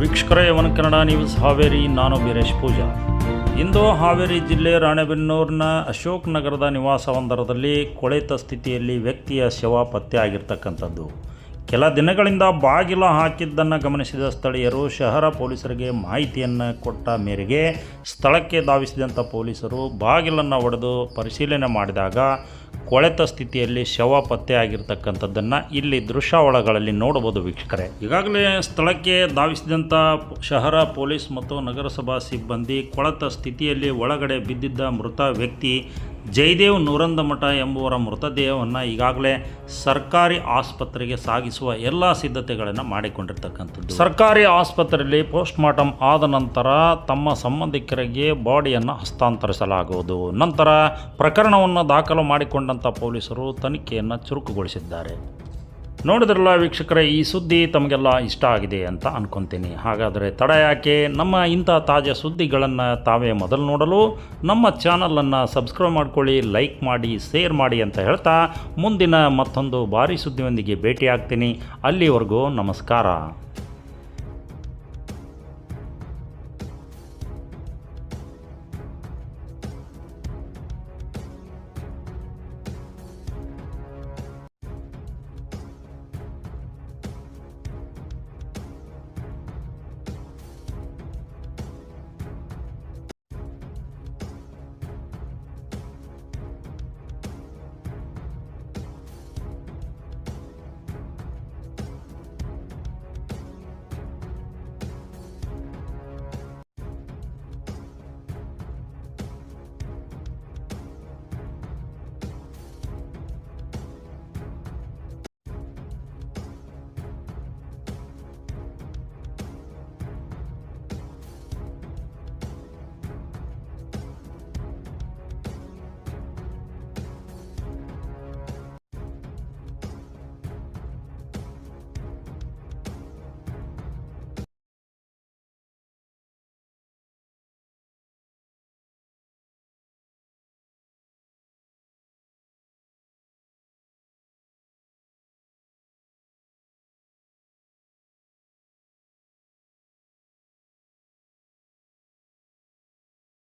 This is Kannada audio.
ವೀಕ್ಷಕರೇ ಯವನ ಕನ್ನಡ ನ್ಯೂಸ್ ಹಾವೇರಿ, ನಾನು ಬೀರೇಶ್ ಪೂಜಾ. ಇಂದು ಹಾವೇರಿ ಜಿಲ್ಲೆ ರಾಣೆಬೆನ್ನೂರಿನ ಅಶೋಕ್ ನಗರದ ನಿವಾಸವೊಂದರದಲ್ಲಿ ಕೊಳೆತ ಸ್ಥಿತಿಯಲ್ಲಿ ವ್ಯಕ್ತಿಯ ಶವ ಪತ್ತೆ ಆಗಿರ್ತಕ್ಕಂಥದ್ದು. ಕೆಲ ದಿನಗಳಿಂದ ಬಾಗಿಲ ಹಾಕಿದ್ದನ್ನು ಗಮನಿಸಿದ ಸ್ಥಳೀಯರು ಶಹರ ಪೊಲೀಸರಿಗೆ ಮಾಹಿತಿಯನ್ನು ಕೊಟ್ಟ ಮೇರೆಗೆ ಸ್ಥಳಕ್ಕೆ ಧಾವಿಸಿದಂಥ ಪೊಲೀಸರು ಬಾಗಿಲನ್ನು ಒಡೆದು ಪರಿಶೀಲನೆ ಮಾಡಿದಾಗ ಕೊಳೆತ ಸ್ಥಿತಿಯಲ್ಲಿ ಶವ ಪತ್ತೆ ಆಗಿರ್ತಕ್ಕಂಥದ್ದನ್ನು ಇಲ್ಲಿ ದೃಶ್ಯಾವಳಗಳಲ್ಲಿ ನೋಡಬಹುದು ವೀಕ್ಷಕರೇ. ಈಗಾಗಲೇ ಸ್ಥಳಕ್ಕೆ ಧಾವಿಸಿದಂಥ ಶಹರ ಪೊಲೀಸ್ ಮತ್ತು ನಗರಸಭಾ ಸಿಬ್ಬಂದಿ ಕೊಳೆತ ಸ್ಥಿತಿಯಲ್ಲಿ ಒಳಗಡೆ ಬಿದ್ದಿದ್ದ ಮೃತ ವ್ಯಕ್ತಿ ಜಯದೇವ್ ನೂರಂದಮಠ ಎಂಬುವರ ಮೃತದೇಹವನ್ನು ಈಗಾಗಲೇ ಸರ್ಕಾರಿ ಆಸ್ಪತ್ರೆಗೆ ಸಾಗಿಸುವ ಎಲ್ಲ ಸಿದ್ಧತೆಗಳನ್ನು ಮಾಡಿಕೊಂಡಿರ್ತಕ್ಕಂಥದ್ದು. ಸರ್ಕಾರಿ ಆಸ್ಪತ್ರೆಯಲ್ಲಿ ಪೋಸ್ಟ್ ಮಾರ್ಟಮ್ ಆದ ನಂತರ ತಮ್ಮ ಸಂಬಂಧಿಕರಿಗೆ ಬಾಡಿಯನ್ನು ಹಸ್ತಾಂತರಿಸಲಾಗುವುದು. ನಂತರ ಪ್ರಕರಣವನ್ನು ದಾಖಲು ಮಾಡಿಕೊಂಡಂಥ ಪೊಲೀಸರು ತನಿಖೆಯನ್ನು ಚುರುಕುಗೊಳಿಸಿದ್ದಾರೆ. ನೋಡಿದ್ರಲ್ಲ ವೀಕ್ಷಕರೇ, ಈ ಸುದ್ದಿ ತಮಗೆಲ್ಲ ಇಷ್ಟ ಆಗಿದೆ ಅಂತ ಅನ್ಕೊಂತೀನಿ. ಹಾಗಾದರೆ ತಡ ಯಾಕೆ? ನಮ್ಮ ಇಂಥ ತಾಜಾ ಸುದ್ದಿಗಳನ್ನು ತಾವೇ ಮೊದಲು ನೋಡಲು, ನಮ್ಮ ಚಾನಲನ್ನು ಸಬ್ಸ್ಕ್ರೈಬ್ ಮಾಡ್ಕೊಳ್ಳಿ, ಲೈಕ್ ಮಾಡಿ, ಶೇರ್ ಮಾಡಿ ಅಂತ ಹೇಳ್ತಾ ಮುಂದಿನ ಮತ್ತೊಂದು ಭಾರಿ ಸುದ್ದಿಯೊಂದಿಗೆ ಭೇಟಿ ಆಗ್ತೀನಿ ಅಲ್ಲಿವರೆಗೂ ನಮಸ್ಕಾರ.